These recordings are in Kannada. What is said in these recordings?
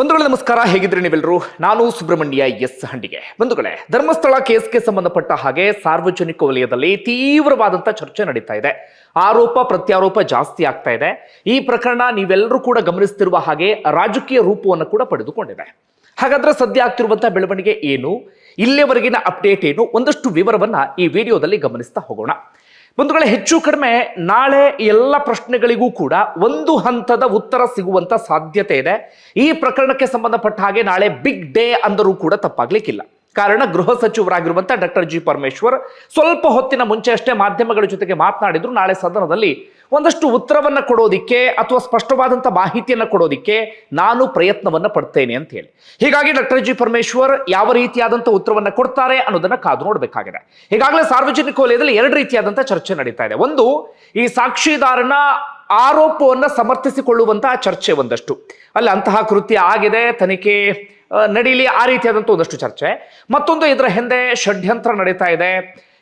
ಬಂಧುಗಳೇ ನಮಸ್ಕಾರ ಹೇಗಿದ್ರೆ ನೀವೆಲ್ಲರೂ? ನಾನು ಸುಬ್ರಹ್ಮಣ್ಯ ಎಸ್ ಹಂಡಿಗೆ. ಬಂಧುಗಳೇ, ಧರ್ಮಸ್ಥಳ ಕೇಸ್ಗೆ ಸಂಬಂಧಪಟ್ಟ ಹಾಗೆ ಸಾರ್ವಜನಿಕ ವಲಯದಲ್ಲಿ ತೀವ್ರವಾದಂತ ಚರ್ಚೆ ನಡೀತಾ ಇದೆ. ಆರೋಪ, ಪ್ರತ್ಯಾರೋಪ ಜಾಸ್ತಿ ಆಗ್ತಾ ಇದೆ. ಈ ಪ್ರಕರಣ ನೀವೆಲ್ಲರೂ ಕೂಡ ಗಮನಿಸ್ತಿರುವ ಹಾಗೆ ರಾಜಕೀಯ ರೂಪವನ್ನು ಕೂಡ ಪಡೆದುಕೊಂಡಿದೆ. ಹಾಗಾದ್ರೆ ಸದ್ಯ ಆಗ್ತಿರುವಂತಹ ಬೆಳವಣಿಗೆ ಏನು? ಇಲ್ಲಿಯವರೆಗಿನ ಅಪ್ಡೇಟ್ ಏನು? ಒಂದಷ್ಟು ವಿವರವನ್ನ ಈ ವಿಡಿಯೋದಲ್ಲಿ ಗಮನಿಸ್ತಾ ಹೋಗೋಣ. ಬಂಧುಗಳೇ, ಹೆಚ್ಚು ಕಡಿಮೆ ನಾಳೆ ಎಲ್ಲ ಪ್ರಶ್ನೆಗಳಿಗೂ ಕೂಡ ಒಂದು ಹಂತದ ಉತ್ತರ ಸಿಗುವಂತ ಸಾಧ್ಯತೆ ಇದೆ. ಈ ಪ್ರಕರಣಕ್ಕೆ ಸಂಬಂಧಪಟ್ಟ ಹಾಗೆ ನಾಳೆ ಬಿಗ್ ಡೇ ಅಂದರೂ ಕೂಡ ತಪ್ಪಾಗ್ಲಿಕ್ಕಿಲ್ಲ. ಕಾರಣ ಗೃಹ ಸಚಿವರಾಗಿರುವಂತಹ ಡಾಕ್ಟರ್ ಜಿ ಪರಮೇಶ್ವರ್ ಸ್ವಲ್ಪ ಹೊತ್ತಿನ ಮುಂಚೆ ಅಷ್ಟೇ ಮಾಧ್ಯಮಗಳ ಜೊತೆಗೆ ಮಾತನಾಡಿದ್ರು. ನಾಳೆ ಸದನದಲ್ಲಿ ಒಂದಷ್ಟು ಉತ್ತರವನ್ನು ಕೊಡೋದಿಕ್ಕೆ ಅಥವಾ ಸ್ಪಷ್ಟವಾದಂಥ ಮಾಹಿತಿಯನ್ನು ಕೊಡೋದಿಕ್ಕೆ ನಾನು ಪ್ರಯತ್ನವನ್ನು ಪಡ್ತೇನೆ ಅಂತ ಹೇಳಿ. ಹೀಗಾಗಿ ಡಾಕ್ಟರ್ ಜಿ ಪರಮೇಶ್ವರ್ ಯಾವ ರೀತಿಯಾದಂಥ ಉತ್ತರವನ್ನು ಕೊಡ್ತಾರೆ ಅನ್ನೋದನ್ನು ಕಾದು ನೋಡಬೇಕಾಗಿದೆ. ಈಗಾಗಲೇ ಸಾರ್ವಜನಿಕ ವಲಯದಲ್ಲಿ ಎರಡು ರೀತಿಯಾದಂಥ ಚರ್ಚೆ ನಡೀತಾ ಇದೆ. ಒಂದು, ಈ ಸಾಕ್ಷಿದಾರನ ಆರೋಪವನ್ನು ಸಮರ್ಥಿಸಿಕೊಳ್ಳುವಂತಹ ಚರ್ಚೆ ಒಂದಷ್ಟು. ಅಲ್ಲಿ, ಅಂತಹ ಕೃತ್ಯ ಆಗಿದೆ, ತನಿಖೆ ನಡೀಲಿ ಆ ರೀತಿಯಾದಂಥ ಒಂದಷ್ಟು ಚರ್ಚೆ. ಮತ್ತೊಂದು ಇದರ ಹಿಂದೆ ಷಡ್ಯಂತ್ರ ನಡೀತಾ ಇದೆ.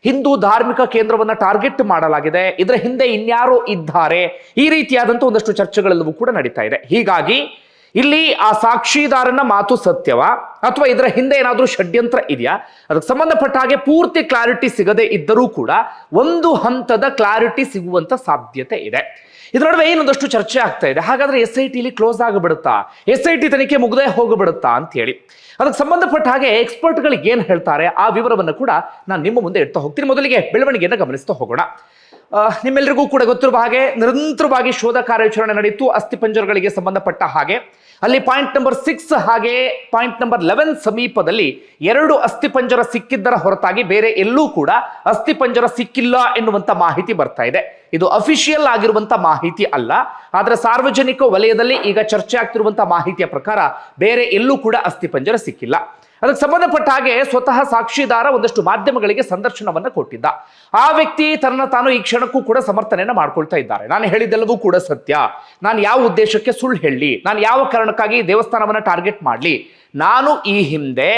ಹಿಂದೂ ಧಾರ್ಮಿಕ ಕೇಂದ್ರವನ್ನ ಟಾರ್ಗೆಟ್ ಮಾಡಲಾಗಿದೆ. ಇದರ ಹಿಂದೆ ಇನ್ಯಾರೋ ಇದ್ದಾರೆ. ಈ ರೀತಿಯಾದಂತಹ ಒಂದಷ್ಟು ಚರ್ಚೆಗಳೆಲ್ಲವೂ ಕೂಡ ನಡೀತಾ ಇದೆ. ಹೀಗಾಗಿ ಇಲ್ಲಿ ಆ ಸಾಕ್ಷಿದಾರನ ಮಾತು ಸತ್ಯವ? ಅಥವಾ ಇದರ ಹಿಂದೆ ಏನಾದರೂ ಷಡ್ಯಂತ್ರ ಇದೆಯಾ? ಅದಕ್ಕೆ ಸಂಬಂಧಪಟ್ಟ ಹಾಗೆ ಪೂರ್ತಿ ಕ್ಲಾರಿಟಿ ಸಿಗದೆ ಇದ್ದರೂ ಕೂಡ ಒಂದು ಹಂತದ ಕ್ಲಾರಿಟಿ ಸಿಗುವಂತ ಸಾಧ್ಯತೆ ಇದೆ. ಇದರ ನಡುವೆ ಏನೊಂದಷ್ಟು ಚರ್ಚೆ ಆಗ್ತಾ ಇದೆ. ಹಾಗಾದ್ರೆ ಎಸ್ ಐ ಟಿಲಿ ಕ್ಲೋಸ್ ಆಗಿಬಿಡುತ್ತಾ? ಎಸ್ ಐ ಟಿ ತನಿಖೆ ಮುಗದೆ ಹೋಗಿಬಿಡುತ್ತಾ ಅಂತ ಹೇಳಿ. ಅದಕ್ಕೆ ಸಂಬಂಧಪಟ್ಟ ಹಾಗೆ ಎಕ್ಸ್ಪರ್ಟ್ಗಳಿಗೆ ಏನು ಹೇಳ್ತಾರೆ? ಆ ವಿವರವನ್ನು ಕೂಡ ನಾನು ನಿಮ್ಮ ಮುಂದೆ ಇಡ್ತಾ ಹೋಗ್ತೀನಿ. ಮೊದಲಿಗೆ ಬೆಳವಣಿಗೆಯನ್ನು ಗಮನಿಸ್ತಾ ಹೋಗೋಣ. ನಿಮ್ಮೆಲ್ಲರಿಗೂ ಕೂಡ ಗೊತ್ತಿರುವ ಹಾಗೆ ನಿರಂತರವಾಗಿ ಶೋಧ ಕಾರ್ಯಾಚರಣೆ ನಡೆಯಿತು ಅಸ್ಥಿಪಂಜರಗಳಿಗೆ ಸಂಬಂಧಪಟ್ಟ ಹಾಗೆ. ಅಲ್ಲಿ ಪಾಯಿಂಟ್ ನಂಬರ್ ಸಿಕ್ಸ್ ಹಾಗೆ ಪಾಯಿಂಟ್ ನಂಬರ್ ಲೆವೆನ್ ಸಮೀಪದಲ್ಲಿ ಎರಡು ಅಸ್ಥಿಪಂಜರ ಸಿಕ್ಕಿದ್ದರ ಹೊರತಾಗಿ ಬೇರೆ ಎಲ್ಲೂ ಕೂಡ ಅಸ್ಥಿಪಂಜರ ಸಿಕ್ಕಿಲ್ಲ ಎನ್ನುವಂತ ಮಾಹಿತಿ ಬರ್ತಾ ಇದೆ. ಇದು ಅಫಿಷಿಯಲ್ ಆಗಿರುವಂತ ಮಾಹಿತಿ ಅಲ್ಲ, ಆದರೆ ಸಾರ್ವಜನಿಕ ವಲಯದಲ್ಲಿ ಈಗ ಚರ್ಚೆ ಆಗ್ತಿರುವಂತಹ ಮಾಹಿತಿಯ ಪ್ರಕಾರ ಬೇರೆ ಎಲ್ಲೂ ಕೂಡ ಅಸ್ಥಿಪಂಜರ ಸಿಕ್ಕಿಲ್ಲ. ಅದಕ್ಕೆ ಸಂಬಂಧಪಟ್ಟ ಹಾಗೆ ಸ್ವತಃ ಸಾಕ್ಷಿದಾರ ಒಂದಷ್ಟು ಮಾಧ್ಯಮಗಳಿಗೆ ಸಂದರ್ಶನವನ್ನ ಕೊಟ್ಟಿದ್ದ. ಆ ವ್ಯಕ್ತಿ ತನ್ನ ತಾನು ಈ ಕ್ಷಣಕ್ಕೂ ಕೂಡ ಸಮರ್ಥನೆಯನ್ನ ಮಾಡ್ಕೊಳ್ತಾ ಇದ್ದಾರೆ. ನಾನು ಹೇಳಿದ್ದೆಲ್ಲವೂ ಕೂಡ ಸತ್ಯ. ನಾನು ಯಾವ ಉದ್ದೇಶಕ್ಕೆ ಸುಳ್ಳು ಹೇಳಿ ನಾನು ಯಾವ ಕಾರಣಕ್ಕಾಗಿ ದೇವಸ್ಥಾನವನ್ನ ಟಾರ್ಗೆಟ್ ಮಾಡಲಿ? ನಾನು ಈ ಹಿಂದೆ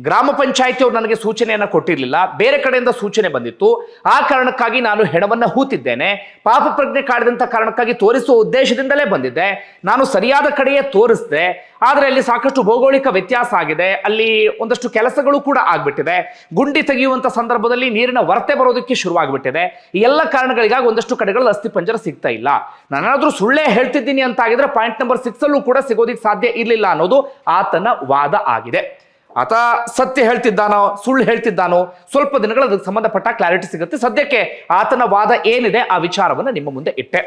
ಗ್ರಾಮ ಪಂಚಾಯಿತಿಯವರು ನನಗೆ ಸೂಚನೆಯನ್ನು ಕೊಟ್ಟಿರಲಿಲ್ಲ. ಬೇರೆ ಕಡೆಯಿಂದ ಸೂಚನೆ ಬಂದಿತ್ತು. ಆ ಕಾರಣಕ್ಕಾಗಿ ನಾನು ಹೆಣವನ್ನು ಹೂತಿದ್ದೇನೆ. ಪಾಪ ಪ್ರಜ್ಞೆ ಕಾಡಿದಂಥ ಕಾರಣಕ್ಕಾಗಿ ತೋರಿಸುವ ಉದ್ದೇಶದಿಂದಲೇ ಬಂದಿದ್ದೆ. ನಾನು ಸರಿಯಾದ ಕಡೆಯೇ ತೋರಿಸಿದೆ. ಆದರೆ ಅಲ್ಲಿ ಸಾಕಷ್ಟು ಭೌಗೋಳಿಕ ವ್ಯತ್ಯಾಸ ಆಗಿದೆ. ಅಲ್ಲಿ ಒಂದಷ್ಟು ಕೆಲಸಗಳು ಕೂಡ ಆಗ್ಬಿಟ್ಟಿದೆ. ಗುಂಡಿ ತೆಗೆಯುವಂಥ ಸಂದರ್ಭದಲ್ಲಿ ನೀರಿನ ವರ್ತೆ ಬರೋದಕ್ಕೆ ಶುರುವಾಗ್ಬಿಟ್ಟಿದೆ. ಈ ಎಲ್ಲ ಕಾರಣಗಳಿಗಾಗಿ ಒಂದಷ್ಟು ಕಡೆಗಳಲ್ಲಿ ಅಸ್ಥಿಪಂಜರ ಸಿಗ್ತಾ ಇಲ್ಲ. ನಾನಾದರೂ ಸುಳ್ಳೇ ಹೇಳ್ತಿದ್ದೀನಿ ಅಂತ ಆಗಿದ್ರೆ ಪಾಯಿಂಟ್ ನಂಬರ್ ಸಿಕ್ಸಲ್ಲೂ ಕೂಡ ಸಿಗೋದಿಕ್ಕೆ ಸಾಧ್ಯ ಇರಲಿಲ್ಲ ಅನ್ನೋದು ಆತನ ವಾದ ಆಗಿದೆ. ಆತ ಸತ್ಯ ಹೇಳ್ತಿದ್ದಾನೋ, ಸುಳ್ಳು ಹೇಳ್ತಿದ್ದಾನೋ, ಸ್ವಲ್ಪ ದಿನಗಳ ಅದಕ್ಕೆ ಸಂಬಂಧಪಟ್ಟ ಕ್ಲಾರಿಟಿ ಸಿಗುತ್ತೆ. ಸದ್ಯಕ್ಕೆ ಆತನ ವಾದ ಏನಿದೆ ಆ ವಿಚಾರವನ್ನು ನಿಮ್ಮ ಮುಂದೆ ಇಟ್ಟೆ.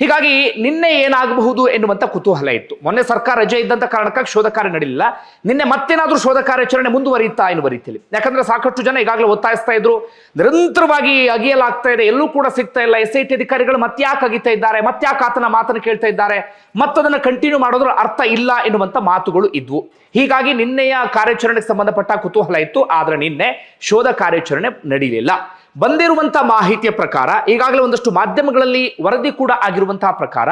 ಹೀಗಾಗಿ ನಿನ್ನೆ ಏನಾಗಬಹುದು ಎನ್ನುವಂಥ ಕುತೂಹಲ ಇತ್ತು. ಮೊನ್ನೆ ಸರ್ಕಾರ ರಜೆ ಇದ್ದಂಥ ಕಾರಣಕ್ಕಾಗಿ ಶೋಧ ಕಾರ್ಯ ನಡೆಯಲಿಲ್ಲ ನಿನ್ನೆ ಮತ್ತೇನಾದರೂ ಶೋಧ ಕಾರ್ಯಾಚರಣೆ ಮುಂದುವರಿಯುತ್ತಾ ಎನ್ನುವ ರೀತಿಯಲ್ಲಿ. ಯಾಕಂದ್ರೆ ಸಾಕಷ್ಟು ಜನ ಈಗಾಗಲೇ ಒತ್ತಾಯಿಸ್ತಾ ಇದ್ರು. ನಿರಂತರವಾಗಿ ಅಗಿಯಲಾಗ್ತಾ ಇದೆ. ಎಲ್ಲೂ ಕೂಡ ಸಿಗ್ತಾ ಇಲ್ಲ. ಎಸ್ ಐ ಟಿ ಅಧಿಕಾರಿಗಳು ಮತ್ತ್ಯಾಕೆ ಅಗಿತಾ ಇದ್ದಾರೆ. ಮತ್ತ್ಯಾಕೆ ಆತನ ಮಾತನ್ನು ಕೇಳ್ತಾ ಇದ್ದಾರೆ. ಮತ್ತದನ್ನು ಕಂಟಿನ್ಯೂ ಮಾಡೋದ್ರ ಅರ್ಥ ಇಲ್ಲ ಎನ್ನುವಂಥ ಮಾತುಗಳು ಇದ್ವು. ಹೀಗಾಗಿ ನಿನ್ನೆಯ ಕಾರ್ಯಾಚರಣೆಗೆ ಸಂಬಂಧಪಟ್ಟ ಕುತೂಹಲ ಇತ್ತು, ಆದರೆ ನಿನ್ನೆ ಶೋಧ ಕಾರ್ಯಾಚರಣೆ ನಡೆಯಲಿಲ್ಲ ಬಂದಿರುವಂತಹ ಮಾಹಿತಿಯ ಪ್ರಕಾರ, ಈಗಾಗಲೇ ಒಂದಷ್ಟು ಮಾಧ್ಯಮಗಳಲ್ಲಿ ವರದಿ ಕೂಡ ಆಗಿರುವಂತಹ ಪ್ರಕಾರ,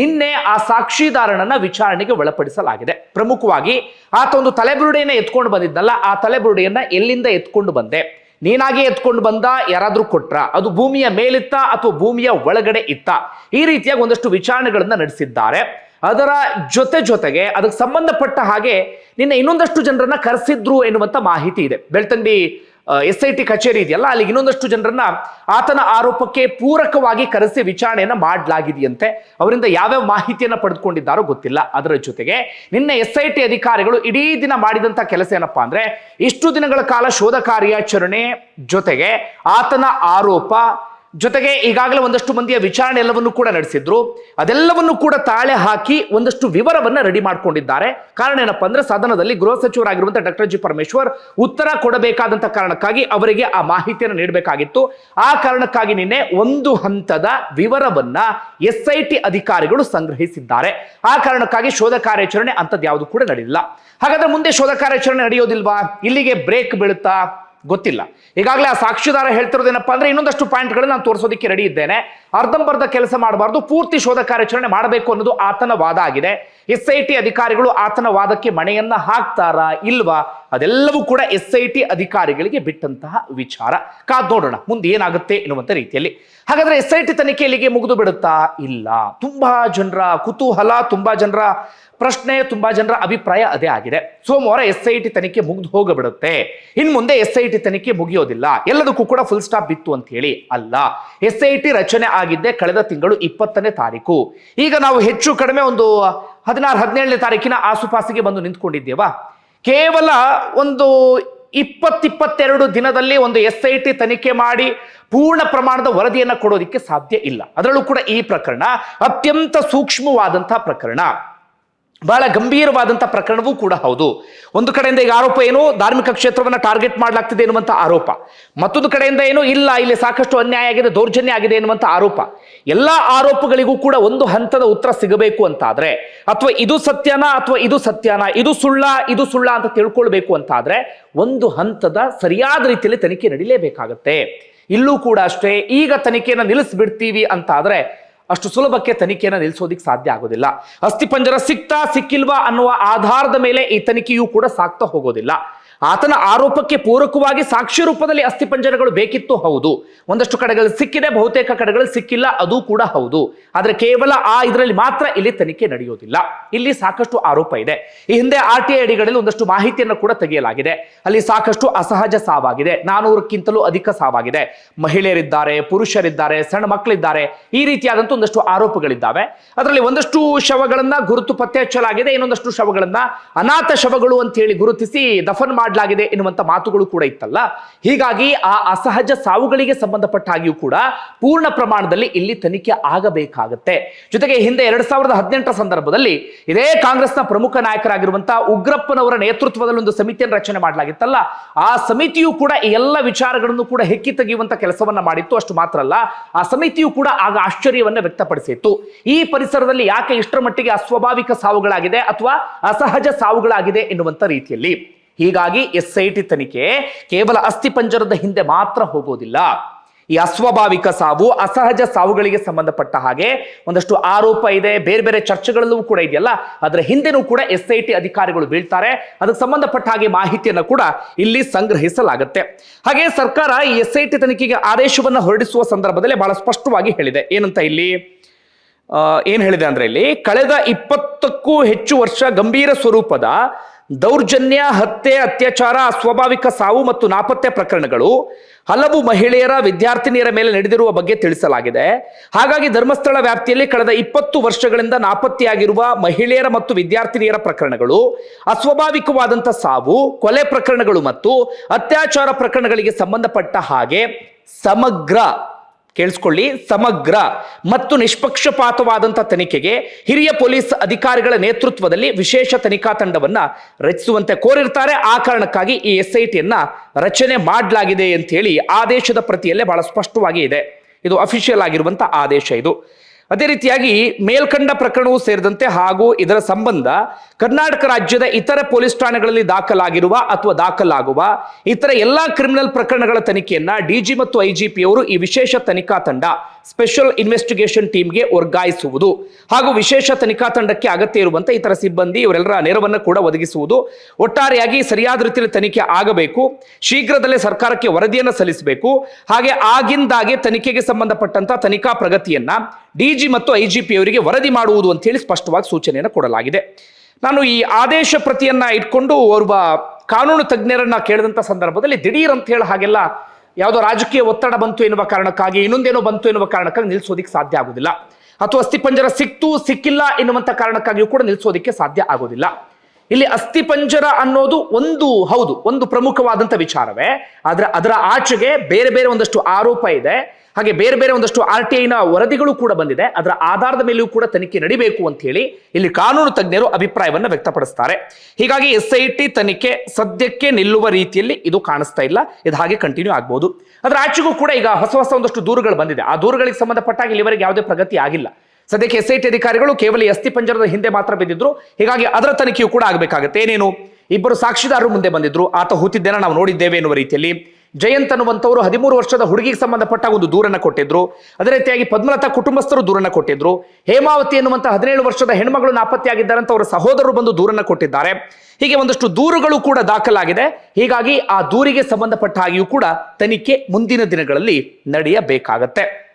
ನಿನ್ನೆ ಆ ಸಾಕ್ಷಿದಾರನನ್ನ ವಿಚಾರಣೆಗೆ ಒಳಪಡಿಸಲಾಗಿದೆ. ಪ್ರಮುಖವಾಗಿ, ಆತ ಒಂದು ತಲೆಬುರುಡೆಯನ್ನ ಎತ್ಕೊಂಡು ಬಂದಿದ್ದಲ್ಲ, ಆ ತಲೆಬುರುಡೆಯನ್ನ ಎಲ್ಲಿಂದ ಎತ್ಕೊಂಡು ಬಂದೆ? ನೀನಾಗೆ ಎತ್ಕೊಂಡು ಬಂದ, ಯಾರಾದ್ರೂ ಕೊಟ್ರ? ಅದು ಭೂಮಿಯ ಮೇಲಿತ್ತ ಅಥವಾ ಭೂಮಿಯ ಒಳಗಡೆ ಇತ್ತ? ಈ ರೀತಿಯಾಗಿ ಒಂದಷ್ಟು ವಿಚಾರಣೆಗಳನ್ನ ನಡೆಸಿದ್ದಾರೆ. ಅದರ ಜೊತೆ ಜೊತೆಗೆ ಅದಕ್ಕೆ ಸಂಬಂಧಪಟ್ಟ ಹಾಗೆ ನಿನ್ನೆ ಇನ್ನೊಂದಷ್ಟು ಜನರನ್ನ ಕರೆಸಿದ್ರು ಎನ್ನುವಂತ ಮಾಹಿತಿ ಇದೆ. ಬೆಳ್ತಂಡಿ ಎಸ್ ಐ ಟಿ ಕಚೇರಿ ಇದೆಯಲ್ಲ, ಅಲ್ಲಿಗೆ ಇನ್ನೊಂದಷ್ಟು ಜನರನ್ನ ಆತನ ಆರೋಪಕ್ಕೆ ಪೂರಕವಾಗಿ ಕರೆಸಿ ವಿಚಾರಣೆಯನ್ನ ಮಾಡಲಾಗಿದೆಯಂತೆ. ಅವರಿಂದ ಯಾವ್ಯಾವ ಮಾಹಿತಿಯನ್ನ ಪಡೆದುಕೊಂಡಿದ್ದಾರೋ ಗೊತ್ತಿಲ್ಲ. ಅದರ ಜೊತೆಗೆ ನಿನ್ನೆ ಎಸ್ ಐ ಟಿ ಅಧಿಕಾರಿಗಳು ಇಡೀ ದಿನ ಮಾಡಿದಂತ ಕೆಲಸ ಏನಪ್ಪಾ ಅಂದ್ರೆ, ಇಷ್ಟು ದಿನಗಳ ಕಾಲ ಶೋಧ ಕಾರ್ಯಾಚರಣೆ ಜೊತೆಗೆ ಆತನ ಆರೋಪ ಜೊತೆಗೆ ಈಗಾಗಲೇ ಒಂದಷ್ಟು ಮಂದಿಯ ವಿಚಾರಣೆ ಎಲ್ಲವನ್ನು ಕೂಡ ನಡೆಸಿದ್ರು. ಅದೆಲ್ಲವನ್ನು ಕೂಡ ತಾಳೆ ಹಾಕಿ ಒಂದಷ್ಟು ವಿವರವನ್ನ ರೆಡಿ ಮಾಡ್ಕೊಂಡಿದ್ದಾರೆ. ಕಾರಣ ಏನಪ್ಪ ಅಂದ್ರೆ ಸದನದಲ್ಲಿ ಗೃಹ ಸಚಿವರಾಗಿರುವಂತಹ ಡಾಕ್ಟರ್ ಜಿ ಪರಮೇಶ್ವರ್ ಉತ್ತರ ಕೊಡಬೇಕಾದಂತ ಕಾರಣಕ್ಕಾಗಿ ಅವರಿಗೆ ಆ ಮಾಹಿತಿಯನ್ನು ನೀಡಬೇಕಾಗಿತ್ತು. ಆ ಕಾರಣಕ್ಕಾಗಿ ನಿನ್ನೆ ಒಂದು ಹಂತದ ವಿವರವನ್ನ ಎಸ್ ಐ ಟಿ ಅಧಿಕಾರಿಗಳು ಸಂಗ್ರಹಿಸಿದ್ದಾರೆ. ಆ ಕಾರಣಕ್ಕಾಗಿ ಶೋಧ ಕಾರ್ಯಾಚರಣೆ ಅಂತದ್ದು ಯಾವುದು ಕೂಡ ನಡೆಯಲಿಲ್ಲ ಹಾಗಾದ್ರೆ ಮುಂದೆ ಶೋಧ ಕಾರ್ಯಾಚರಣೆ ನಡೆಯೋದಿಲ್ವಾ? ಇಲ್ಲಿಗೆ ಬ್ರೇಕ್ ಬೀಳುತ್ತಾ? ಗೊತ್ತಿಲ್ಲ. ಈಗಾಗಲೇ ಆ ಸಾಕ್ಷಿದಾರ ಹೇಳ್ತಿರೋದೇನಪ್ಪ ಅಂದ್ರೆ ಇನ್ನೊಂದಷ್ಟು ಪಾಯಿಂಟ್ಗಳನ್ನ ನಾನು ತೋರಿಸೋದಕ್ಕೆ ರೆಡಿ ಇದ್ದೇನೆ. ಅರ್ಧಂಬರ್ಧ ಕೆಲಸ ಮಾಡಬಾರ್ದು, ಪೂರ್ತಿ ಶೋಧ ಕಾರ್ಯಾಚರಣೆ ಮಾಡಬೇಕು ಅನ್ನೋದು ಆತನ ವಾದ ಆಗಿದೆ. ಎಸ್ ಅಧಿಕಾರಿಗಳು ಆತನ ವಾದಕ್ಕೆ ಮಣೆಯನ್ನ ಹಾಕ್ತಾರಾ ಇಲ್ವಾ? ಅದೆಲ್ಲವೂ ಕೂಡ ಎಸ್ ಐ ಟಿ ಅಧಿಕಾರಿಗಳಿಗೆ ಬಿಟ್ಟಂತಹ ವಿಚಾರ. ಕಾದ್ ನೋಡೋಣ, ಮುಂದೆ ಏನಾಗುತ್ತೆ ಎನ್ನುವಂಥ ರೀತಿಯಲ್ಲಿ. ಹಾಗಾದ್ರೆ ಎಸ್ ಐ ಟಿ ಮುಗಿದು ಬಿಡುತ್ತಾ? ಇಲ್ಲ. ತುಂಬಾ ಜನರ ಕುತೂಹಲ, ತುಂಬಾ ಜನರ ಪ್ರಶ್ನೆ, ತುಂಬಾ ಜನರ ಅಭಿಪ್ರಾಯ ಅದೇ ಆಗಿದೆ. ಸೋಮವಾರ ಎಸ್ ಐ ಟಿ ತನಿಖೆ ಮುಗಿದು ಹೋಗಬಿಡುತ್ತೆ. ಇನ್ ಮುಂದೆ ಎಸ್ ಐ ಟಿ ತನಿಖೆ ಮುಗಿಯೋದಿಲ್ಲ. ಎಲ್ಲದಕ್ಕೂ ಕೂಡ ಫುಲ್ ಸ್ಟಾಪ್ ಬಿತ್ತು ಅಂತ ಹೇಳಿ ಅಲ್ಲ. ಎಸ್ ಐ ಟಿ ರಚನೆ ಆಗಿದ್ದೆ ಕಳೆದ ತಿಂಗಳು ಇಪ್ಪತ್ತನೇ ತಾರೀಕು. ಈಗ ನಾವು ಹೆಚ್ಚು ಕಡಿಮೆ ಒಂದು ಹದಿನಾರು, ಹದಿನೇಳನೇ ತಾರೀಕಿನ ಆಸುಪಾಸಿಗೆ ಬಂದು ನಿಂತ್ಕೊಂಡಿದ್ದೇವಾ? ಕೇವಲ ಒಂದು ಇಪ್ಪತ್ತಿಪ್ಪತ್ತೆರಡು ದಿನದಲ್ಲಿ ಒಂದು ಎಸ್ ಐ ಟಿ ತನಿಖೆ ಮಾಡಿ ಪೂರ್ಣ ಪ್ರಮಾಣದ ವರದಿಯನ್ನು ಕೊಡೋದಕ್ಕೆ ಸಾಧ್ಯ ಇಲ್ಲ. ಅದರಲ್ಲೂ ಕೂಡ ಈ ಪ್ರಕರಣ ಅತ್ಯಂತ ಸೂಕ್ಷ್ಮವಾದಂತಹ ಪ್ರಕರಣ. ಬಹಳ ಗಂಭೀರವಾದಂಥ ಪ್ರಕರಣವೂ ಕೂಡ ಹೌದು. ಒಂದು ಕಡೆಯಿಂದ ಈಗ ಆರೋಪ ಏನು, ಧಾರ್ಮಿಕ ಕ್ಷೇತ್ರವನ್ನು ಟಾರ್ಗೆಟ್ ಮಾಡಲಾಗ್ತಿದೆ ಎನ್ನುವಂಥ ಆರೋಪ. ಮತ್ತೊಂದು ಕಡೆಯಿಂದ ಏನು, ಇಲ್ಲ, ಇಲ್ಲಿ ಸಾಕಷ್ಟು ಅನ್ಯಾಯ ಆಗಿದೆ, ದೌರ್ಜನ್ಯ ಆಗಿದೆ ಎನ್ನುವಂಥ ಆರೋಪ. ಎಲ್ಲ ಆರೋಪಗಳಿಗೂ ಕೂಡ ಒಂದು ಹಂತದ ಉತ್ತರ ಸಿಗಬೇಕು ಅಂತಾದರೆ, ಅಥವಾ ಇದು ಸತ್ಯನ, ಅಥವಾ ಇದು ಸತ್ಯನ, ಇದು ಸುಳ್ಳ ಇದು ಸುಳ್ಳ ಅಂತ ತಿಳ್ಕೊಳ್ಬೇಕು ಅಂತಾದರೆ, ಒಂದು ಹಂತದ ಸರಿಯಾದ ರೀತಿಯಲ್ಲಿ ತನಿಖೆ ನಡೀಲೇಬೇಕಾಗತ್ತೆ. ಇಲ್ಲೂ ಕೂಡ ಅಷ್ಟೇ, ಈಗ ತನಿಖೆಯನ್ನು ನಿಲ್ಲಿಸ್ಬಿಡ್ತೀವಿ ಅಂತಾದ್ರೆ ಅಷ್ಟು ಸುಲಭಕ್ಕೆ ತನಿಖೆಯನ್ನು ನಿಲ್ಲಿಸೋದಿಕ್ಕೆ ಸಾಧ್ಯ ಆಗೋದಿಲ್ಲ. ಅಸ್ಥಿಪಂಜರ ಸಿಕ್ತಾ ಸಿಕ್ಕಿಲ್ವಾ ಅನ್ನುವ ಆಧಾರದ ಮೇಲೆ ಈ ತನಿಖೆಯೂ ಕೂಡ ಸಾಕ್ತಾ ಹೋಗೋದಿಲ್ಲ. ಆತನ ಆರೋಪಕ್ಕೆ ಪೂರಕವಾಗಿ ಸಾಕ್ಷ್ಯ ರೂಪದಲ್ಲಿ ಅಸ್ಥಿಪಂಜರಗಳು ಬೇಕಿತ್ತು ಹೌದು. ಒಂದಷ್ಟು ಕಡೆಗಳು ಸಿಕ್ಕಿದೆ, ಬಹುತೇಕ ಕಡೆಗಳು ಸಿಕ್ಕಿಲ್ಲ, ಅದು ಕೂಡ ಹೌದು. ಆದ್ರೆ ಕೇವಲ ಆ ಇದರಲ್ಲಿ ಮಾತ್ರ ಇಲ್ಲಿ ತನಿಖೆ ನಡೆಯೋದಿಲ್ಲ. ಇಲ್ಲಿ ಸಾಕಷ್ಟು ಆರೋಪ ಇದೆ. ಈ ಹಿಂದೆ ಆರ್ ಟಿ ಐ ಅಡಿಗಳಲ್ಲಿ ಒಂದಷ್ಟು ಮಾಹಿತಿಯನ್ನು ಕೂಡ ತೆಗೆಯಲಾಗಿದೆ. ಅಲ್ಲಿ ಸಾಕಷ್ಟು ಅಸಹಜ ಸಾವಾಗಿದೆ. ನಾನೂರಕ್ಕಿಂತಲೂ ಅಧಿಕ ಸಾವಾಗಿದೆ. ಮಹಿಳೆಯರಿದ್ದಾರೆ, ಪುರುಷರಿದ್ದಾರೆ, ಸಣ್ಣ ಮಕ್ಕಳಿದ್ದಾರೆ. ಈ ರೀತಿಯಾದಂತ ಒಂದಷ್ಟು ಆರೋಪಗಳಿದ್ದಾವೆ. ಅದರಲ್ಲಿ ಒಂದಷ್ಟು ಶವಗಳನ್ನ ಗುರುತು ಪತ್ತೆ ಹಚ್ಚಲಾಗಿದೆ. ಇನ್ನೊಂದಷ್ಟು ಶವಗಳನ್ನ ಅನಾಥ ಶವಗಳು ಅಂತ ಹೇಳಿ ಗುರುತಿಸಿ ದಫನ್ ಮಾಡಲಾಗಿದೆ ಎನ್ನುವಂತ ಮಾತುಗಳು ಕೂಡ ಇತ್ತಲ್ಲ. ಹೀಗಾಗಿ ಆ ಅಸಹಜ ಸಾವುಗಳಿಗೆ ಸಂಬಂಧಪಟ್ಟ ಹಾಗೆಯೂ ಕೂಡ ಪೂರ್ಣ ಪ್ರಮಾಣದಲ್ಲಿ ಇಲ್ಲಿ ತನಿಖೆ ಆಗಬೇಕಾಗತ್ತೆ. ಜೊತೆಗೆ ಹಿಂದೆ ಎರಡ್ ಸಾವಿರದ ಹದಿನೆಂಟರ ಸಂದರ್ಭದಲ್ಲಿ ಇದೇ ಕಾಂಗ್ರೆಸ್ನ ಪ್ರಮುಖ ನಾಯಕರಾಗಿರುವಂತಹ ಉಗ್ರಪ್ಪನವರ ನೇತೃತ್ವದಲ್ಲಿ ಒಂದು ಸಮಿತಿಯನ್ನು ರಚನೆ ಮಾಡಲಾಗಿತ್ತಲ್ಲ. ಆ ಸಮಿತಿಯು ಕೂಡ ಎಲ್ಲ ವಿಚಾರಗಳನ್ನು ಕೂಡ ಹೆಕ್ಕಿ ತೆಗೆಯುವಂತ ಕೆಲಸವನ್ನ ಮಾಡಿತ್ತು. ಅಷ್ಟು ಮಾತ್ರ ಅಲ್ಲ, ಆ ಸಮಿತಿಯು ಕೂಡ ಆಗ ಆಶ್ಚರ್ಯವನ್ನ ವ್ಯಕ್ತಪಡಿಸಿತ್ತು. ಈ ಪರಿಸರದಲ್ಲಿ ಯಾಕೆ ಇಷ್ಟರ ಮಟ್ಟಿಗೆ ಅಸ್ವಾಭಾವಿಕ ಸಾವುಗಳಾಗಿದೆ ಅಥವಾ ಅಸಹಜ ಸಾವುಗಳಾಗಿದೆ ಎನ್ನುವಂತ ರೀತಿಯಲ್ಲಿ. ಹೀಗಾಗಿ ಎಸ್ ಐ ಟಿ ತನಿಖೆ ಕೇವಲ ಅಸ್ಥಿಪಂಜರದ ಹಿಂದೆ ಮಾತ್ರ ಹೋಗೋದಿಲ್ಲ. ಈ ಅಸ್ವಾಭಾವಿಕ ಸಾವು ಅಸಹಜ ಸಾವುಗಳಿಗೆ ಸಂಬಂಧಪಟ್ಟ ಹಾಗೆ ಒಂದಷ್ಟು ಆರೋಪ ಇದೆ. ಬೇರೆ ಬೇರೆ ಚರ್ಚೆಗಳಲ್ಲೂ ಕೂಡ ಇದೆಯಲ್ಲ. ಅದರ ಹಿಂದೆನೂ ಕೂಡ ಎಸ್ ಐ ಟಿ ಅಧಿಕಾರಿಗಳು ಬೀಳ್ತಾರೆ. ಅದಕ್ಕೆ ಸಂಬಂಧಪಟ್ಟ ಹಾಗೆ ಮಾಹಿತಿಯನ್ನು ಕೂಡ ಇಲ್ಲಿ ಸಂಗ್ರಹಿಸಲಾಗುತ್ತೆ. ಹಾಗೆ ಸರ್ಕಾರ ಈ ಎಸ್ ಐ ಟಿ ತನಿಖೆಗೆ ಆದೇಶವನ್ನು ಹೊರಡಿಸುವ ಸಂದರ್ಭದಲ್ಲಿ ಬಹಳ ಸ್ಪಷ್ಟವಾಗಿ ಹೇಳಿದೆ. ಏನಂತ ಇಲ್ಲಿ? ಏನು ಏನ್ ಹೇಳಿದೆ ಅಂದ್ರೆ ಇಲ್ಲಿ, ಕಳೆದ ಇಪ್ಪತ್ತಕ್ಕೂ ಹೆಚ್ಚು ವರ್ಷ ಗಂಭೀರ ಸ್ವರೂಪದ ದೌರ್ಜನ್ಯ, ಹತ್ಯೆ, ಅತ್ಯಾಚಾರ, ಅಸ್ವಾಭಾವಿಕ ಸಾವು ಮತ್ತು ನಾಪತ್ತೆ ಪ್ರಕರಣಗಳು ಹಲವು ಮಹಿಳೆಯರ, ವಿದ್ಯಾರ್ಥಿನಿಯರ ಮೇಲೆ ನಡೆದಿರುವ ಬಗ್ಗೆ ತಿಳಿಸಲಾಗಿದೆ. ಹಾಗಾಗಿ ಧರ್ಮಸ್ಥಳ ವ್ಯಾಪ್ತಿಯಲ್ಲಿ ಕಳೆದ ಇಪ್ಪತ್ತು ವರ್ಷಗಳಿಂದ ನಾಪತ್ತೆಯಾಗಿರುವ ಮಹಿಳೆಯರ ಮತ್ತು ವಿದ್ಯಾರ್ಥಿನಿಯರ ಪ್ರಕರಣಗಳು, ಅಸ್ವಾಭಾವಿಕವಾದಂಥ ಸಾವು, ಕೊಲೆ ಪ್ರಕರಣಗಳು ಮತ್ತು ಅತ್ಯಾಚಾರ ಪ್ರಕರಣಗಳಿಗೆ ಸಂಬಂಧಪಟ್ಟ ಹಾಗೆ ಸಮಗ್ರ ಕೇಳಿಸ್ಕೊಳ್ಳಿ. ಸಮಗ್ರ ಮತ್ತು ನಿಷ್ಪಕ್ಷಪಾತವಾದಂಥ ತನಿಖೆಗೆ ಹಿರಿಯ ಪೊಲೀಸ್ ಅಧಿಕಾರಿಗಳ ನೇತೃತ್ವದಲ್ಲಿ ವಿಶೇಷ ತನಿಖಾ ತಂಡವನ್ನ ರಚಿಸುವಂತೆ ಕೋರಿರ್ತಾರೆ. ಆ ಕಾರಣಕ್ಕಾಗಿ ಈ ಎಸ್ ಐ ಟಿಯನ್ನ ರಚನೆ ಮಾಡಲಾಗಿದೆ ಅಂತ ಹೇಳಿ ಆದೇಶದ ಪ್ರತಿಯಲ್ಲೇ ಬಹಳ ಸ್ಪಷ್ಟವಾಗಿ ಇದೆ. ಇದು ಅಫಿಷಿಯಲ್ ಆಗಿರುವಂತ ಆದೇಶ ಇದು. ಅದೇ ರೀತಿಯಾಗಿ ಮೇಲ್ಕಂಡ ಪ್ರಕರಣವೂ ಸೇರಿದಂತೆ ಹಾಗೂ ಇದರ ಸಂಬಂಧ ಕರ್ನಾಟಕ ರಾಜ್ಯದ ಇತರ ಪೊಲೀಸ್ ಠಾಣೆಗಳಲ್ಲಿ ದಾಖಲಾಗಿರುವ ಅಥವಾ ದಾಖಲಾಗುವ ಇತರ ಎಲ್ಲಾ ಕ್ರಿಮಿನಲ್ ಪ್ರಕರಣಗಳ ತನಿಖೆಯನ್ನ ಡಿಜಿ ಮತ್ತು ಐಜಿಪಿ ಅವರು ಈ ವಿಶೇಷ ತನಿಖಾ ತಂಡ ಸ್ಪೆಷಲ್ ಇನ್ವೆಸ್ಟಿಗೇಷನ್ ಟೀಮ್ಗೆ ವರ್ಗಾಯಿಸುವುದು ಹಾಗೂ ವಿಶೇಷ ತನಿಖಾ ತಂಡಕ್ಕೆ ಅಗತ್ಯ ಇರುವಂತೆ ಇತರ ಸಿಬ್ಬಂದಿ ಇವರೆಲ್ಲರ ನೆರವನ್ನು ಕೂಡ ಒದಗಿಸುವುದು. ಒಟ್ಟಾರೆಯಾಗಿ ಸರಿಯಾದ ರೀತಿಯಲ್ಲಿ ತನಿಖೆ ಆಗಬೇಕು. ಶೀಘ್ರದಲ್ಲೇ ಸರ್ಕಾರಕ್ಕೆ ವರದಿಯನ್ನು ಸಲ್ಲಿಸಬೇಕು. ಹಾಗೆ ಆಗಿಂದಾಗೆ ತನಿಖೆಗೆ ಸಂಬಂಧಪಟ್ಟಂತಹ ತನಿಖಾ ಪ್ರಗತಿಯನ್ನ ಡಿಜಿ ಮತ್ತು ಐಜಿಪಿ ಅವರಿಗೆ ವರದಿ ಮಾಡುವುದು ಅಂತ ಹೇಳಿ ಸ್ಪಷ್ಟವಾಗಿ ಸೂಚನೆಯನ್ನು ಕೊಡಲಾಗಿದೆ. ನಾನು ಈ ಆದೇಶ ಪ್ರತಿಯನ್ನ ಇಟ್ಕೊಂಡು ಓರ್ವ ಕಾನೂನು ತಜ್ಞರನ್ನ ಕೇಳಿದಂತ ಸಂದರ್ಭದಲ್ಲಿ ದಿಢೀರ್ ಅಂತ ಹೇಳಿ ಹಾಗೆಲ್ಲ ಯಾವುದೋ ರಾಜಕೀಯ ಒತ್ತಡ ಬಂತು ಎನ್ನುವ ಕಾರಣಕ್ಕಾಗಿ, ಇನ್ನೊಂದೇನೋ ಬಂತು ಎನ್ನುವ ಕಾರಣಕ್ಕಾಗಿ ನಿಲ್ಲಿಸೋದಿಕ್ಕೆ ಸಾಧ್ಯ ಆಗೋದಿಲ್ಲ ಅಥವಾ ಅಸ್ಥಿಪಂಜರ ಸಿಕ್ತು, ಸಿಕ್ಕಿಲ್ಲ ಎನ್ನುವಂತ ಕಾರಣಕ್ಕಾಗಿಯೂ ಕೂಡ ನಿಲ್ಲಿಸೋದಿಕ್ಕೆ ಸಾಧ್ಯ ಆಗೋದಿಲ್ಲ ಇಲ್ಲಿ ಅಸ್ಥಿಪಂಜರ ಅನ್ನೋದು ಒಂದು, ಹೌದು, ಒಂದು ಪ್ರಮುಖವಾದಂತ ವಿಚಾರವೇ. ಆದ್ರೆ ಅದರ ಆಚೆಗೆ ಬೇರೆ ಬೇರೆ ಒಂದಷ್ಟು ಆರೋಪ ಇದೆ. ಹಾಗೆ ಬೇರೆ ಬೇರೆ ಒಂದಷ್ಟು ಆರ್ ಟಿ ಐನ ವರದಿಗಳು ಕೂಡ ಬಂದಿದೆ. ಅದರ ಆಧಾರದ ಮೇಲೆಯೂ ಕೂಡ ತನಿಖೆ ನಡಿಬೇಕು ಅಂತ ಹೇಳಿ ಇಲ್ಲಿ ಕಾನೂನು ತಜ್ಞರು ಅಭಿಪ್ರಾಯವನ್ನು ವ್ಯಕ್ತಪಡಿಸ್ತಾರೆ. ಹೀಗಾಗಿ ಎಸ್ ಐ ಟಿ ತನಿಖೆ ಸದ್ಯಕ್ಕೆ ನಿಲ್ಲುವ ರೀತಿಯಲ್ಲಿ ಇದು ಕಾಣಿಸ್ತಾ ಇಲ್ಲ. ಇದು ಹಾಗೆ ಕಂಟಿನ್ಯೂ ಆಗ್ಬೋದು. ಅದರ ಆಚೆಗೂ ಕೂಡ ಈಗ ಹೊಸ ಹೊಸ ಒಂದಷ್ಟು ದೂರುಗಳು ಬಂದಿದೆ. ಆ ದೂರುಗಳಿಗೆ ಸಂಬಂಧಪಟ್ಟಾಗ ಇಲ್ಲಿವರೆಗೆ ಯಾವುದೇ ಪ್ರಗತಿ ಆಗಿಲ್ಲ. ಸದ್ಯಕ್ಕೆ ಎಸ್ ಐ ಟಿ ಅಧಿಕಾರಿಗಳು ಕೇವಲ ಎಸ್ತಿ ಪಂಜರದ ಹಿಂದೆ ಮಾತ್ರ ಬಿದ್ದಿದ್ರು. ಹೀಗಾಗಿ ಅದರ ತನಿಖೆಯೂ ಕೂಡ ಆಗಬೇಕಾಗುತ್ತೆ. ಏನೇನು? ಇಬ್ಬರು ಸಾಕ್ಷಿದಾರರು ಮುಂದೆ ಬಂದಿದ್ರು. ಆತ ಹೂತಿದ್ದೇನ ನಾವು ನೋಡಿದ್ದೇವೆ ಎನ್ನುವ ರೀತಿಯಲ್ಲಿ. ಜಯಂತ್ ಅನ್ನುವಂಥವರು ಹದಿಮೂರು ವರ್ಷದ ಹುಡುಗಿಗೆ ಸಂಬಂಧಪಟ್ಟ ಒಂದು ದೂರನ್ನು ಕೊಟ್ಟಿದ್ರು. ಅದೇ ರೀತಿಯಾಗಿ ಪದ್ಮಲತಾ ಕುಟುಂಬಸ್ಥರು ದೂರನ್ನು ಕೊಟ್ಟಿದ್ರು. ಹೇಮಾವತಿ ಎನ್ನುವಂಥ ಹದಿನೇಳು ವರ್ಷದ ಹೆಣ್ಮಗಳು ನಾಪತ್ತೆಯಾಗಿದ್ದಾರೆ ಅಂತ ಅವರ ಸಹೋದರರು ಬಂದು ದೂರನ್ನು ಕೊಟ್ಟಿದ್ದಾರೆ. ಹೀಗೆ ಒಂದಷ್ಟು ದೂರುಗಳು ಕೂಡ ದಾಖಲಾಗಿದೆ. ಹೀಗಾಗಿ ಆ ದೂರಿಗೆ ಸಂಬಂಧಪಟ್ಟ ಹಾಗೆಯೂ ಕೂಡ ತನಿಖೆ ಮುಂದಿನ ದಿನಗಳಲ್ಲಿ ನಡೆಯಬೇಕಾಗತ್ತೆ.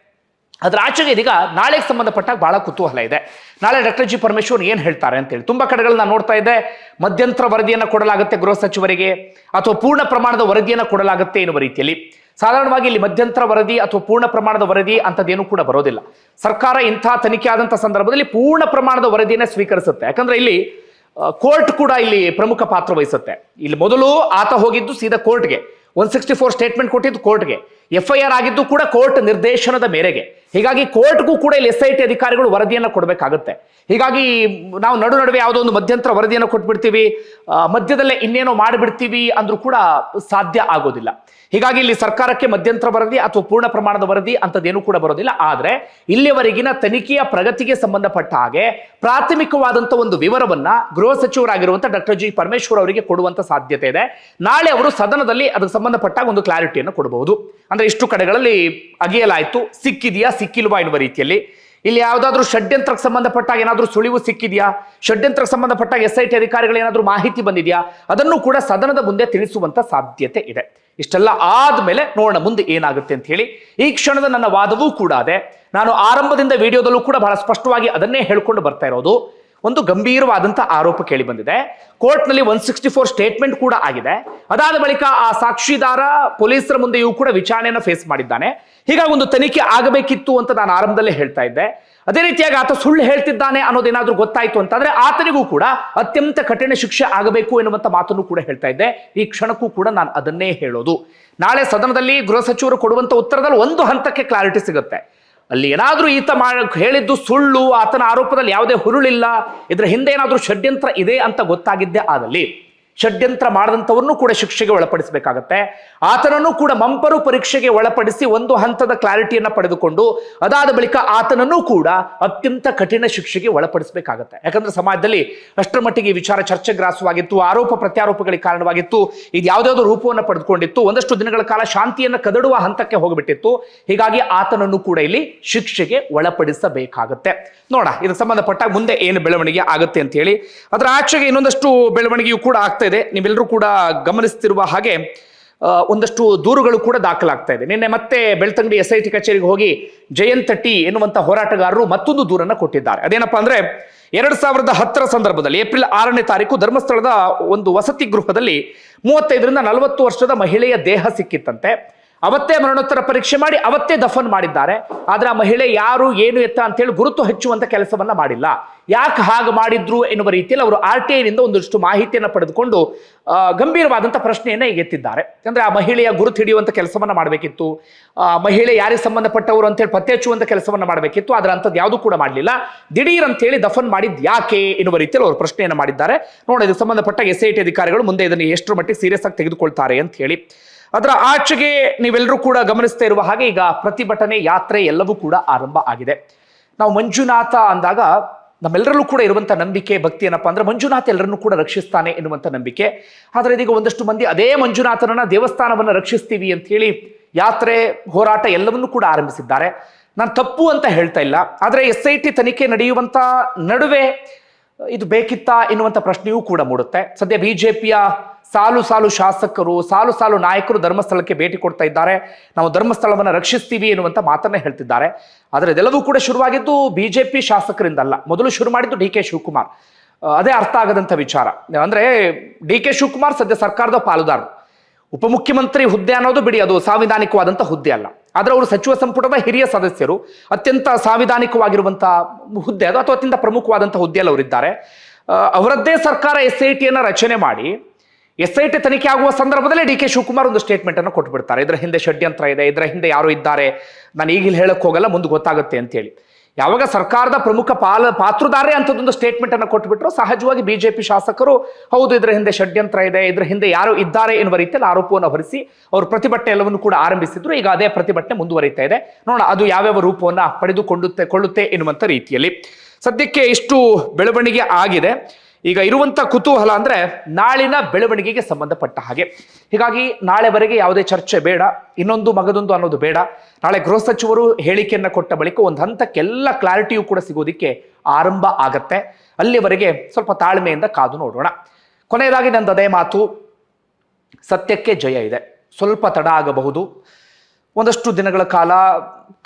ಅದ್ರ ಆಚೆಗೆ ಇದೀಗ ನಾಳೆಗೆ ಸಂಬಂಧಪಟ್ಟಾಗ ಬಹಳ ಕುತೂಹಲ ಇದೆ. ನಾಳೆ ಡಾಕ್ಟರ್ ಜಿ ಪರಮೇಶ್ವರ್ ಏನು ಹೇಳ್ತಾರೆ ಅಂತೇಳಿ ತುಂಬಾ ಕಡೆಗಳನ್ನ ನೋಡ್ತಾ ಇದ್ದೆ, ಮಧ್ಯಂತರ ವರದಿಯನ್ನು ಕೊಡಲಾಗುತ್ತೆ ಗೃಹ ಸಚಿವರಿಗೆ, ಅಥವಾ ಪೂರ್ಣ ಪ್ರಮಾಣದ ವರದಿಯನ್ನು ಕೊಡಲಾಗುತ್ತೆ ಎನ್ನುವ ರೀತಿಯಲ್ಲಿ. ಸಾಧಾರಣವಾಗಿ ಇಲ್ಲಿ ಮಧ್ಯಂತರ ವರದಿ ಅಥವಾ ಪೂರ್ಣ ಪ್ರಮಾಣದ ವರದಿ ಅಂತದೇನು ಕೂಡ ಬರೋದಿಲ್ಲ. ಸರ್ಕಾರ ಇಂಥ ತನಿಖೆ ಆದಂಥ ಸಂದರ್ಭದಲ್ಲಿ ಪೂರ್ಣ ಪ್ರಮಾಣದ ವರದಿಯನ್ನು ಸ್ವೀಕರಿಸುತ್ತೆ. ಯಾಕಂದ್ರೆ ಇಲ್ಲಿ ಕೋರ್ಟ್ ಕೂಡ ಇಲ್ಲಿ ಪ್ರಮುಖ ಪಾತ್ರ ವಹಿಸುತ್ತೆ. ಇಲ್ಲಿ ಮೊದಲು ಆತ ಹೋಗಿದ್ದು ಸೀದಾ ಕೋರ್ಟ್ಗೆ. ಒನ್ ಸಿಕ್ಸ್ಟಿ ಫೋರ್ ಸ್ಟೇಟ್ಮೆಂಟ್ ಕೊಟ್ಟಿದ್ದು ಕೋರ್ಟ್ಗೆ. ಎಫ್ ಐ ಆರ್ ಆಗಿದ್ದು ಕೂಡ ಕೋರ್ಟ್ ನಿರ್ದೇಶನದ ಮೇರೆಗೆ. ಹೀಗಾಗಿ ಕೋರ್ಟ್ಗೂ ಕೂಡ ಇಲ್ಲಿ ಎಸ್ ಐ ಟಿ ಅಧಿಕಾರಿಗಳು ವರದಿಯನ್ನು ಕೊಡಬೇಕಾಗುತ್ತೆ. ಹೀಗಾಗಿ ನಾವು ನಡು ನಡುವೆ ಯಾವುದೋ ಒಂದು ಮಧ್ಯಂತರ ವರದಿಯನ್ನು ಕೊಟ್ಬಿಡ್ತೀವಿ ಮಧ್ಯದಲ್ಲೇ ಇನ್ನೇನೋ ಮಾಡಿಬಿಡ್ತೀವಿ ಅಂದ್ರೂ ಕೂಡ ಸಾಧ್ಯ ಆಗೋದಿಲ್ಲ. ಹೀಗಾಗಿ ಇಲ್ಲಿ ಸರ್ಕಾರಕ್ಕೆ ಮಧ್ಯಂತರ ವರದಿ ಅಥವಾ ಪೂರ್ಣ ಪ್ರಮಾಣದ ವರದಿ ಅಂತದೇನು ಕೂಡ ಬರೋದಿಲ್ಲ. ಆದ್ರೆ ಇಲ್ಲಿಯವರೆಗಿನ ತನಿಖೆಯ ಪ್ರಗತಿಗೆ ಸಂಬಂಧಪಟ್ಟ ಹಾಗೆ ಪ್ರಾಥಮಿಕವಾದಂಥ ಒಂದು ವಿವರವನ್ನ ಗೃಹ ಸಚಿವರಾಗಿರುವಂಥ ಡಾಕ್ಟರ್ ಜಿ ಪರಮೇಶ್ವರ್ ಅವರಿಗೆ ಕೊಡುವಂತ ಸಾಧ್ಯತೆ ಇದೆ. ನಾಳೆ ಅವರು ಸದನದಲ್ಲಿ ಅದಕ್ಕೆ ಸಂಬಂಧಪಟ್ಟ ಒಂದು ಕ್ಲಾರಿಟಿಯನ್ನು ಕೊಡಬಹುದು ಅಂದ್ರೆ ಇಷ್ಟು ಕಡೆಗಳಲ್ಲಿ ಅಗೆಯಲಾಯಿತು, ಸಿಕ್ಕಿದೆಯಾ ಸಿಕ್ಕಿಲ್ವಾ ಎನ್ನುವ ರೀತಿಯಲ್ಲಿ. ಇಲ್ಲಿ ಯಾವುದಾದ್ರೂ ಷಡ್ಯಂತ್ರಕ್ಕೆ ಸಂಬಂಧಪಟ್ಟಾಗ ಏನಾದರೂ ಸುಳಿವು ಸಿಕ್ಕಿದೆಯಾ? ಷಡ್ಯಂತ್ರಕ್ಕೆ ಸಂಬಂಧಪಟ್ಟಾಗ ಎಸ್ ಐ ಟಿ ಅಧಿಕಾರಿಗಳು ಏನಾದರೂ ಮಾಹಿತಿ ಬಂದಿದೆಯಾ? ಅದನ್ನು ಕೂಡ ಸದನದ ಮುಂದೆ ತಿಳಿಸುವಂತ ಸಾಧ್ಯತೆ ಇದೆ. ಇಷ್ಟೆಲ್ಲ ಆದ್ಮೇಲೆ ನೋಡೋಣ ಮುಂದೆ ಏನಾಗುತ್ತೆ ಅಂತ ಹೇಳಿ. ಈ ಕ್ಷಣದ ನನ್ನ ವಾದವೂ ಕೂಡ ಅದೇ. ನಾನು ಆರಂಭದಿಂದ ವಿಡಿಯೋದಲ್ಲೂ ಕೂಡ ಬಹಳ ಸ್ಪಷ್ಟವಾಗಿ ಅದನ್ನೇ ಹೇಳ್ಕೊಂಡು ಬರ್ತಾ ಇರೋದು. ಒಂದು ಗಂಭೀರವಾದಂತಹ ಆರೋಪ ಕೇಳಿ ಬಂದಿದೆ ಕೋರ್ಟ್ನಲ್ಲಿ ಒನ್ ಸಿಕ್ಸ್ಟಿ ಫೋರ್ ಸ್ಟೇಟ್ಮೆಂಟ್ ಕೂಡ ಆಗಿದೆ. ಅದಾದ ಬಳಿಕ ಆ ಸಾಕ್ಷಿದಾರ ಪೊಲೀಸರ ಮುಂದೆಯೂ ಕೂಡ ವಿಚಾರಣೆಯನ್ನು ಫೇಸ್ ಮಾಡಿದ್ದಾನೆ. ಹೀಗಾಗಿ ಒಂದು ತನಿಖೆ ಆಗಬೇಕಿತ್ತು ಅಂತ ನಾನು ಆರಂಭದಲ್ಲೇ ಹೇಳ್ತಾ ಇದ್ದೆ. ಅದೇ ರೀತಿಯಾಗಿ ಆತ ಸುಳ್ಳು ಹೇಳ್ತಿದ್ದಾನೆ ಅನ್ನೋದೇನಾದ್ರೂ ಗೊತ್ತಾಯ್ತು ಅಂತಂದ್ರೆ ಆತನಿಗೂ ಕೂಡ ಅತ್ಯಂತ ಕಠಿಣ ಶಿಕ್ಷೆ ಆಗಬೇಕು ಎನ್ನುವಂತ ಮಾತನ್ನು ಕೂಡ ಹೇಳ್ತಾ ಇದ್ದೆ. ಈ ಕ್ಷಣಕ್ಕೂ ಕೂಡ ನಾನು ಅದನ್ನೇ ಹೇಳೋದು. ನಾಳೆ ಸದನದಲ್ಲಿ ಗೃಹ ಸಚಿವರು ಕೊಡುವಂತ ಉತ್ತರದಲ್ಲಿ ಒಂದು ಹಂತಕ್ಕೆ ಕ್ಲಾರಿಟಿ ಸಿಗುತ್ತೆ. ಅಲ್ಲಿ ಏನಾದರೂ ಈತ ಮಾಡ ಹೇಳಿದ್ದು ಸುಳ್ಳು, ಆತನ ಆರೋಪದಲ್ಲಿ ಯಾವುದೇ ಹುರುಳಿಲ್ಲ, ಇದರ ಹಿಂದೆ ಏನಾದರೂ ಷಡ್ಯಂತ್ರ ಇದೆ ಅಂತ ಗೊತ್ತಾಗಿದ್ದೆ ಆದಲ್ಲಿ ಷಡ್ಯಂತ್ರ ಮಾಡದಂಥವ್ರನ್ನೂ ಕೂಡ ಶಿಕ್ಷೆಗೆ ಒಳಪಡಿಸಬೇಕಾಗತ್ತೆ. ಆತನನ್ನು ಕೂಡ ಮಂಪರು ಪರೀಕ್ಷೆಗೆ ಒಳಪಡಿಸಿ ಒಂದು ಹಂತದ ಕ್ಲಾರಿಟಿಯನ್ನು ಪಡೆದುಕೊಂಡು, ಅದಾದ ಬಳಿಕ ಆತನನ್ನು ಕೂಡ ಅತ್ಯಂತ ಕಠಿಣ ಶಿಕ್ಷೆಗೆ ಒಳಪಡಿಸಬೇಕಾಗತ್ತೆ. ಯಾಕಂದ್ರೆ ಸಮಾಜದಲ್ಲಿ ಅಷ್ಟರ ಮಟ್ಟಿಗೆ ಈ ವಿಚಾರ ಚರ್ಚೆ ಗ್ರಾಸವಾಗಿತ್ತು ಆರೋಪ ಪ್ರತ್ಯಾರೋಪಗಳಿಗೆ ಕಾರಣವಾಗಿತ್ತು, ಇದು ಯಾವುದಾದ್ರು ರೂಪವನ್ನು ಪಡೆದುಕೊಂಡಿತ್ತು, ಒಂದಷ್ಟು ದಿನಗಳ ಕಾಲ ಶಾಂತಿಯನ್ನು ಕದಡುವ ಹಂತಕ್ಕೆ ಹೋಗಿಬಿಟ್ಟಿತ್ತು. ಹೀಗಾಗಿ ಆತನನ್ನು ಕೂಡ ಇಲ್ಲಿ ಶಿಕ್ಷೆಗೆ ಒಳಪಡಿಸಬೇಕಾಗತ್ತೆ. ನೋಡ, ಇದಕ್ಕೆ ಸಂಬಂಧಪಟ್ಟ ಮುಂದೆ ಏನು ಬೆಳವಣಿಗೆ ಆಗುತ್ತೆ ಅಂತ ಹೇಳಿ ಅದರ ಆಚೆಗೆ ಇನ್ನೊಂದಷ್ಟು ಬೆಳವಣಿಗೆಯೂ ಕೂಡ ಆಗ್ತಾ ಇದೆ. ನೀವೆಲ್ಲರೂ ಕೂಡ ಗಮನಿಸ್ತಿರುವ ಹಾಗೆ ಒಂದಷ್ಟು ದೂರುಗಳು ಕೂಡ ದಾಖಲಾಗ್ತಾ ಇದೆ. ನಿನ್ನೆ ಮತ್ತೆ ಬೆಳ್ತಂಗಡಿ ಎಸ್ ಐ ಟಿ ಕಚೇರಿಗೆ ಹೋಗಿ ಜಯಂತ್ ಟಿ ಎನ್ನುವಂತಹ ಹೋರಾಟಗಾರರು ಮತ್ತೊಂದು ದೂರನ್ನ ಕೊಟ್ಟಿದ್ದಾರೆ. ಅದೇನಪ್ಪಾ ಅಂದ್ರೆ, ಎರಡ್ ಸಾವಿರದ ಹತ್ತರ ಸಂದರ್ಭದಲ್ಲಿ ಏಪ್ರಿಲ್ ಆರನೇ ತಾರೀಕು ಧರ್ಮಸ್ಥಳದ ಒಂದು ವಸತಿ ಗೃಹದಲ್ಲಿ ಮೂವತ್ತೈದರಿಂದ ನಲವತ್ತು ವರ್ಷದ ಮಹಿಳೆಯ ದೇಹ ಸಿಕ್ಕಿತ್ತಂತೆ. ಅವತ್ತೇ ಮರಣೋತ್ತರ ಪರೀಕ್ಷೆ ಮಾಡಿ ಅವತ್ತೇ ದಫನ್ ಮಾಡಿದ್ದಾರೆ. ಆದ್ರೆ ಆ ಮಹಿಳೆ ಯಾರು, ಏನು ಎತ್ತ ಅಂತೇಳಿ ಗುರುತು ಹಚ್ಚುವಂತ ಕೆಲಸವನ್ನ ಮಾಡಿಲ್ಲ. ಯಾಕೆ ಹಾಗೆ ಮಾಡಿದ್ರು ಎನ್ನುವ ರೀತಿಯಲ್ಲಿ ಅವರು ಆರ್ ಟಿ ಐನಿಂದ ಒಂದಷ್ಟು ಮಾಹಿತಿಯನ್ನು ಪಡೆದುಕೊಂಡು ಗಂಭೀರವಾದಂಥ ಪ್ರಶ್ನೆಯನ್ನ ಈಗ ಎತ್ತಿದ್ದಾರೆ ಅಂದರೆ ಆ ಮಹಿಳೆಯ ಗುರುತು ಹಿಡಿಯುವಂಥ ಕೆಲಸವನ್ನು ಮಾಡಬೇಕಿತ್ತು. ಮಹಿಳೆ ಯಾರಿಗೆ ಸಂಬಂಧಪಟ್ಟವರು ಅಂತೇಳಿ ಪತ್ತೆ ಹಚ್ಚುವಂತ ಕೆಲಸವನ್ನು ಮಾಡಬೇಕಿತ್ತು. ಆದ್ರೆ ಅಂಥದ್ದು ಯಾವುದು ಕೂಡ ಮಾಡಲಿಲ್ಲ. ದಿಢೀರ್ ಅಂತೇಳಿ ದಫನ್ ಮಾಡಿದ್ ಯಾಕೆ ಎನ್ನುವ ರೀತಿಯಲ್ಲಿ ಅವರು ಪ್ರಶ್ನೆಯನ್ನು ಮಾಡಿದ್ದಾರೆ. ನೋಡಿ ಇದಕ್ಕೆ ಸಂಬಂಧಪಟ್ಟ ಎಸ್ ಐ ಟಿ ಅಧಿಕಾರಿಗಳು ಮುಂದೆ ಇದನ್ನು ಎಷ್ಟರ ಮಟ್ಟಿಗೆ ಸೀರಿಯಸ್ ಆಗಿ ತೆಗೆದುಕೊಳ್ತಾರೆ ಅಂತ ಹೇಳಿ. ಅದರ ಆಚೆಗೆ ನೀವೆಲ್ಲರೂ ಕೂಡ ಗಮನಿಸ್ತಾ ಇರುವ ಹಾಗೆ ಈಗ ಪ್ರತಿಭಟನೆ ಯಾತ್ರೆ ಎಲ್ಲವೂ ಕೂಡ ಆರಂಭ ಆಗಿದೆ. ನಾವು ಮಂಜುನಾಥ ಅಂದಾಗ ನಮ್ಮೆಲ್ಲರಲ್ಲೂ ಕೂಡ ಇರುವಂತ ನಂಬಿಕೆ, ಭಕ್ತಿ ಏನಪ್ಪಾ ಅಂದ್ರೆ ಮಂಜುನಾಥ ಎಲ್ಲರನ್ನೂ ಕೂಡ ರಕ್ಷಿಸ್ತಾನೆ ಎನ್ನುವಂಥ ನಂಬಿಕೆ. ಆದರೆ ಇದೀಗ ಒಂದಷ್ಟು ಮಂದಿ ಅದೇ ಮಂಜುನಾಥನನ್ನ ದೇವಸ್ಥಾನವನ್ನು ರಕ್ಷಿಸ್ತೀವಿ ಅಂತ ಹೇಳಿ ಯಾತ್ರೆ, ಹೋರಾಟ ಎಲ್ಲವನ್ನೂ ಕೂಡ ಆರಂಭಿಸಿದ್ದಾರೆ. ನಾನು ತಪ್ಪು ಅಂತ ಹೇಳ್ತಾ ಇಲ್ಲ. ಆದರೆ ಎಸ್ ಐ ಟಿ ತನಿಖೆ ನಡೆಯುವಂತ ನಡುವೆ ಇದು ಬೇಕಿತ್ತಾ ಎನ್ನುವಂಥ ಪ್ರಶ್ನೆಯೂ ಕೂಡ ಮೂಡುತ್ತೆ. ಸದ್ಯ ಬಿಜೆಪಿಯ ಸಾಲು ಸಾಲು ಶಾಸಕರು, ಸಾಲು ಸಾಲು ನಾಯಕರು ಧರ್ಮಸ್ಥಳಕ್ಕೆ ಭೇಟಿ ಕೊಡ್ತಾ ಇದ್ದಾರೆ. ನಾವು ಧರ್ಮಸ್ಥಳವನ್ನು ರಕ್ಷಿಸ್ತೀವಿ ಎನ್ನುವಂಥ ಮಾತನ್ನ ಹೇಳ್ತಿದ್ದಾರೆ. ಆದರೆ ಇದೆಲ್ಲವೂ ಕೂಡ ಶುರುವಾಗಿದ್ದು ಬಿಜೆಪಿ ಶಾಸಕರಿಂದಲ್ಲ. ಮೊದಲು ಶುರು ಮಾಡಿದ್ದು ಡಿ ಕೆ ಶಿವಕುಮಾರ್. ಅದೇ ಅರ್ಥ ಆಗದಂತ ವಿಚಾರ. ಅಂದ್ರೆ ಡಿ ಕೆ ಶಿವಕುಮಾರ್ ಸದ್ಯ ಸರ್ಕಾರದ ಪಾಲುದಾರರು ಉಪಮುಖ್ಯಮಂತ್ರಿ ಹುದ್ದೆ ಅನ್ನೋದು ಬಿಡಿ, ಅದು ಸಾಂವಿಧಾನಿಕವಾದಂಥ ಹುದ್ದೆ ಅಲ್ಲ. ಆದರೆ ಅವರು ಸಚಿವ ಸಂಪುಟದ ಹಿರಿಯ ಸದಸ್ಯರು, ಅತ್ಯಂತ ಸಾಂವಿಧಾನಿಕವಾಗಿರುವಂಥ ಹುದ್ದೆ ಅದು ಅಥವಾ ಅತ್ಯಂತ ಪ್ರಮುಖವಾದಂಥ ಹುದ್ದೆಯಲ್ಲಿ ಅವರಿದ್ದಾರೆ. ಅವರದ್ದೇ ಸರ್ಕಾರ ಎಸ್ ಐ ಟಿಯನ್ನು ರಚನೆ ಮಾಡಿ ಎಸ್ ಐ ಟಿ ತನಿಖೆ ಆಗುವ ಸಂದರ್ಭದಲ್ಲಿ ಡಿ ಕೆ ಶಿವಕುಮಾರ್ ಒಂದು ಸ್ಟೇಟ್ಮೆಂಟ್ ಅನ್ನು ಕೊಟ್ಬಿಡ್ತಾರೆ. ಇದರ ಹಿಂದೆ ಷಡ್ಯಂತ್ರ ಇದೆ, ಇದರ ಹಿಂದೆ ಯಾರು ಇದ್ದಾರೆ. ನಾನು ಈಗ ಹೇಳಕ್ ಹೋಗಲ್ಲ, ಮುಂದೆ ಗೊತ್ತಾಗುತ್ತೆ ಅಂತೇಳಿ ಯಾವಾಗ ಸರ್ಕಾರದ ಪ್ರಮುಖ ಪಾಲ, ಪಾತ್ರಧಾರೆ ಅಂತದೊಂದು ಸ್ಟೇಟ್ಮೆಂಟ್ ಅನ್ನು ಕೊಟ್ಬಿಟ್ರು, ಸಹಜವಾಗಿ ಬಿಜೆಪಿ ಶಾಸಕರು, ಹೌದು, ಇದರ ಹಿಂದೆ ಷಡ್ಯಂತ್ರ ಇದೆ, ಇದರ ಹಿಂದೆ ಯಾರು ಇದ್ದಾರೆ ಎನ್ನುವ ರೀತಿಯಲ್ಲಿ ಆರೋಪವನ್ನು ಹೊರಿಸಿ ಅವರು ಪ್ರತಿಭಟನೆ ಎಲ್ಲವನ್ನು ಕೂಡ ಆರಂಭಿಸಿದ್ರು. ಈಗ ಅದೇ ಪ್ರತಿಭಟನೆ ಮುಂದುವರಿತಾ ಇದೆ. ನೋಡೋಣ, ಅದು ಯಾವ್ಯಾವ ರೂಪವನ್ನು ಪಡೆದುಕೊಂಡುತ್ತೆ, ಕೊಳ್ಳುತ್ತೆ ಎನ್ನುವಂಥ ರೀತಿಯಲ್ಲಿ. ಸದ್ಯಕ್ಕೆ ಇಷ್ಟು ಬೆಳವಣಿಗೆ ಆಗಿದೆ. ಈಗ ಇರುವಂತ ಕುತೂಹಲ ಅಂದ್ರೆ ನಾಳಿನ ಬೆಳವಣಿಗೆಗೆ ಸಂಬಂಧಪಟ್ಟ ಹಾಗೆ. ಹೀಗಾಗಿ ನಾಳೆವರೆಗೆ ಯಾವುದೇ ಚರ್ಚೆ ಬೇಡ, ಇನ್ನೊಂದು ಮಗದೊಂದು ಅನ್ನೋದು ಬೇಡ. ನಾಳೆ ಗೃಹ ಸಚಿವರು ಹೇಳಿಕೆಯನ್ನ ಕೊಟ್ಟ ಬಳಿಕ ಒಂದು ಹಂತಕ್ಕೆಲ್ಲ ಕ್ಲಾರಿಟಿಯೂ ಕೂಡ ಸಿಗೋದಿಕ್ಕೆ ಆರಂಭ ಆಗತ್ತೆ. ಅಲ್ಲಿವರೆಗೆ ಸ್ವಲ್ಪ ತಾಳ್ಮೆಯಿಂದ ಕಾದು ನೋಡೋಣ. ಕೊನೆಯದಾಗಿ ನಂದು ಅದೇ ಮಾತು, ಸತ್ಯಕ್ಕೆ ಜಯ ಇದೆ. ಸ್ವಲ್ಪ ತಡ ಆಗಬಹುದು. ಒಂದಷ್ಟು ದಿನಗಳ ಕಾಲ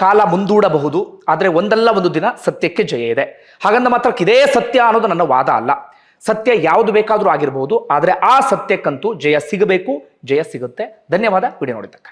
ಕಾಲ ಮುಂದೂಡಬಹುದು. ಆದರೆ ಒಂದಲ್ಲ ಒಂದು ದಿನ ಸತ್ಯಕ್ಕೆ ಜಯ ಇದೆ. ಹಾಗಂದ ಮಾತ್ರ ಇದೇ ಸತ್ಯ ಅನ್ನೋದು ನನ್ನ ವಾದ ಅಲ್ಲ. ಸತ್ಯ ಯಾವುದು ಬೇಕಾದರೂ ಆಗಿರಬಹುದು ಆದರೆ ಆ ಸತ್ಯಕ್ಕಂತೂ ಜಯ ಸಿಗಬೇಕು ಜಯ ಸಿಗುತ್ತೆ. ಧನ್ಯವಾದ ವಿಡಿಯೋ ನೋಡಿದ್ದಕ್ಕೆ.